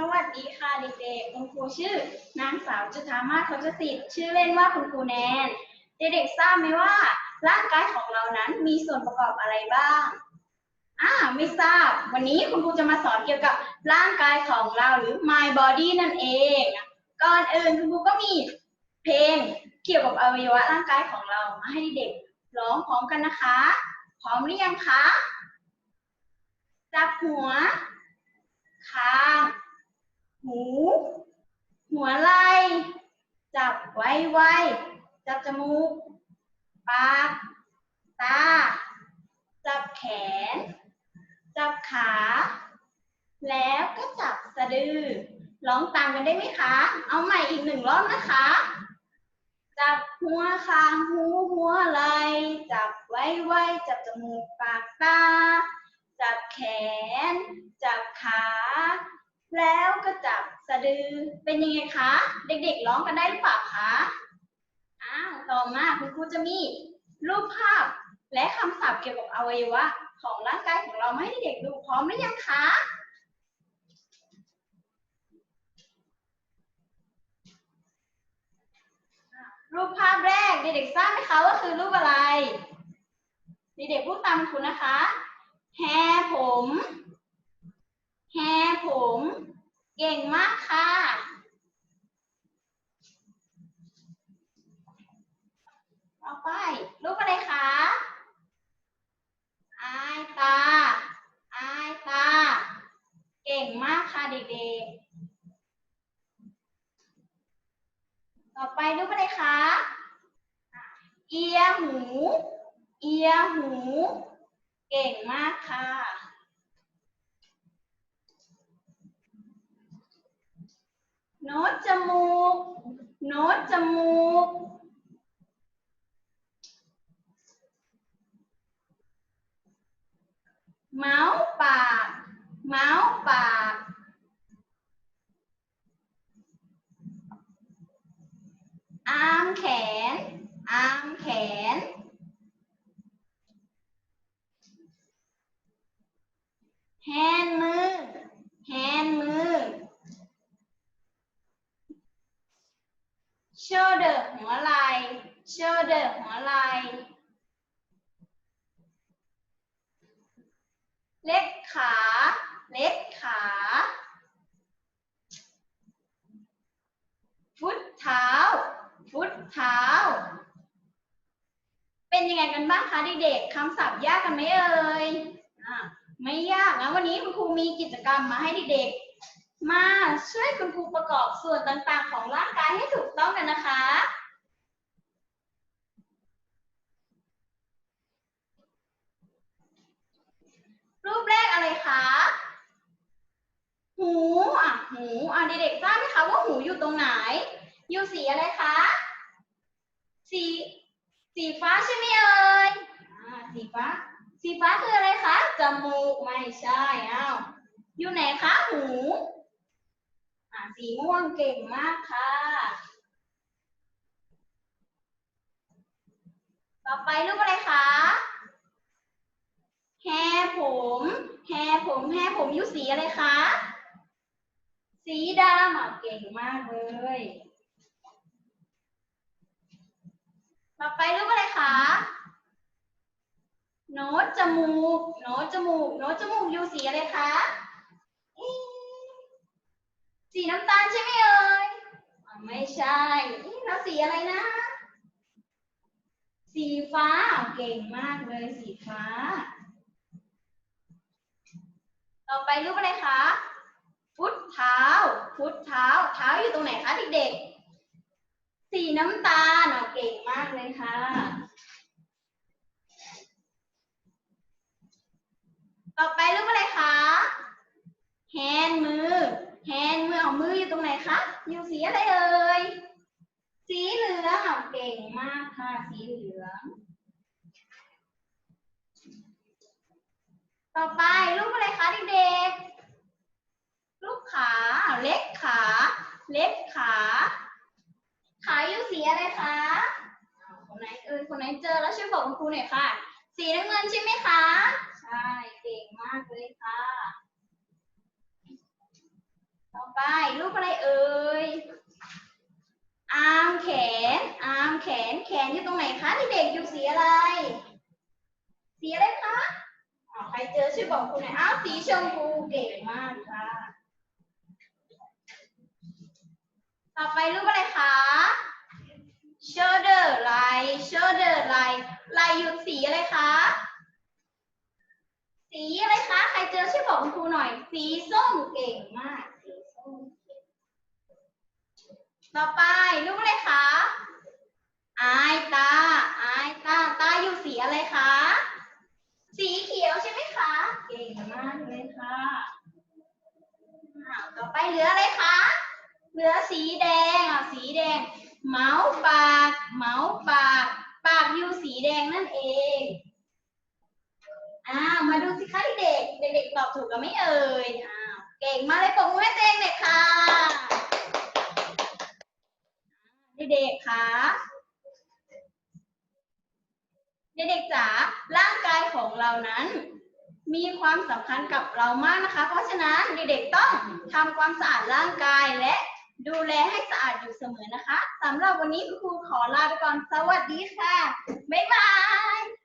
สวัสดีค่ะเด็กๆ คุณครูชื่อนางสาวจุธามาทศสิทธิ์ชื่อเล่นว่าคุณครูแนน เด็กๆทราบไหมว่า ร่างกายของเรานั้นมีส่วนประกอบอะไรบ้าง อ่าไม่ทราบ วันนี้คุณครูจะมาสอนเกี่ยวกับร่างกายของเราหรือ my body นั่นเอง ก่อนอื่นคุณครูก็มีเพลงเกี่ยวกับอวัยวะร่างกายของเรามาให้เด็กๆร้องพร้อมกันนะคะ พร้อมหรือยังคะ จับหัว คาง หู หัวไหล่ จับไว้ไวๆจับจมูก ปาก ตา จับแขน จับขา แล้วก็จับสะดือ ร้องตามกันได้ไหมคะ เอาใหม่อีกหนึ่งรอบนะคะ จับหัวคางหูหัวไหล่จับไว้ไวๆจับจมูกปากตา จับแขน จับขา แล้วก็จับสะดือเป็นยังไงคะ เด็กๆร้องกันได้หรือเปล่าคะอ้าวต่อมาคุณครูจะมีรูปภาพและคำศัพท์เกี่ยวกับอวัยวะของร่างกายของเราให้เด็กดูพร้อมหรือยังคะรูปภาพแรกเด็กๆทราบไหมคะว่าคือรูปอะไรเด็กๆพูดตามคุณนะคะ แฮผม แฮผม เก่งมากค่ะ ต่อไป รูปอะไรคะอายตา อายตา เก่งมากค่ะเด็กๆ ต่อไปรูปอะไรคะ เอียหู เอียหู เก่งมากค่ะ โน้ตจมูกโน้ตจมูกเมาส์ปากเมาส์ปากอามแขนอามแขน แฮนด์มือ แฮนด์มือ shoulder หัวไหล่ shoulder หัวไหล่เล็กขา เล็กขา ฟุตเท้า ฟุตเท้า เป็นยังไงกันบ้างคะเด็กๆคำศัพท์ยากกันไหมเอ่ยอะไม่ยากนะวันนี้คุณครูมีกิจกรรมมาให้เด็กๆ มาช่วยคุณครูประกอบส่วนต่างๆ ของร่างกายให้ถูกต้องกันนะคะ รูปแรกอะไรคะ หูอะหูอะเด็กๆทราบไหมคะว่าหูอยู่ตรงไหน อยู่สีอะไรคะ สีสีฟ้าใช่ไหมเอ่ยอ่าสีฟ้า สีฟ้าคืออะไรคะ จมูกไม่ใช่อ้าวอยู่ไหนคะหูอ่าสีม่วงเก่งมากค่ะ ต่อไปรูปอะไรคะ แฮผม แฮผม แฮผมอยู่สีอะไรคะ สีดำเก่งมากเลย ต่อไปรูปอะไรคะ โน้ตจมูก โน้ตจมูก โน้ตจมูกอยู่สีอะไรคะ สีน้ำตาลใช่ไหมเอ่ย ไม่ใช่แล้วสีอะไรนะสีฟ้าเก่งมากเลยสีฟ้า ต่อไปรูปอะไรคะ ฟุตเท้า ฟุตเท้า เท้าอยู่ตรงไหนคะเด็กๆ สีน้ำตาลเก่งมากเลยค่ะ ต่อไปรูปอะไรคะแฮนมือ แฮนมือเอามืออยู่ตรงไหนคะ อยู่สีอะไรเอ่ย สีเหลือง เก่งมากค่ะ สีเหลือง ต่อไปรูปอะไรคะเด็กๆ รูปขาเล็กขา เล็กขา ขาอยู่สีอะไรคะคนไหนเออคนไหนเจอแล้วช่วยบอกคุณครูหน่อยค่ะ สีน้ำเงินใช่ไหมคะ ใช่เก่งมากเลยค่ะ ต่อไปรูปอะไรเอ่ยอาร์มแขนอาร์มแขน แขนอยู่ตรงไหนคะเด็กๆอยู่สีอะไร สีอะไรคะ เจอช่วยบอกคุณหน่อยอ้าวสีชมพูเก่งมากค่ะ ต่อไปรูปอะไรคะ shoulder ไหล่ shoulder ไหล่ไหล่อยู่สีอะไรคะ สีอะไรคะ ใครเจอช่วยบอกคุณครูหน่อย สีส้มเก่งมาก สีส้ม ต่อไปรูปอะไรคะอายตาอายตา ตาอยู่สีอะไรคะ สีเขียวใช่ไหมคะ เก่งมากเลยค่ะอ้าวต่อไป เหลืออะไรคะ เหลือสีแดงอะสีแดง เมาส์ปาก เมาส์ปาก ปากอยู่สีแดงนั่นเองอ้าวมาดูสิคะเด็กเด็กๆตอบถูกกันไหม่เอ่ยอ้าวเก่งมากเลยปรบมือให้ตัวเองเลยค่ะเด็กๆคะเด็กๆจ๋าร่างกายของเรานั้น มีความสำคัญกับเรามากนะคะ เพราะฉะนั้นเด็กๆต้องทำความสะอาดร่างกายและดูแลให้สะอาดอยู่เสมอนะคะสำหรับวันนี้คุณครูขอลาไปก่อนสวัสดีค่ะ บ๊ายบาย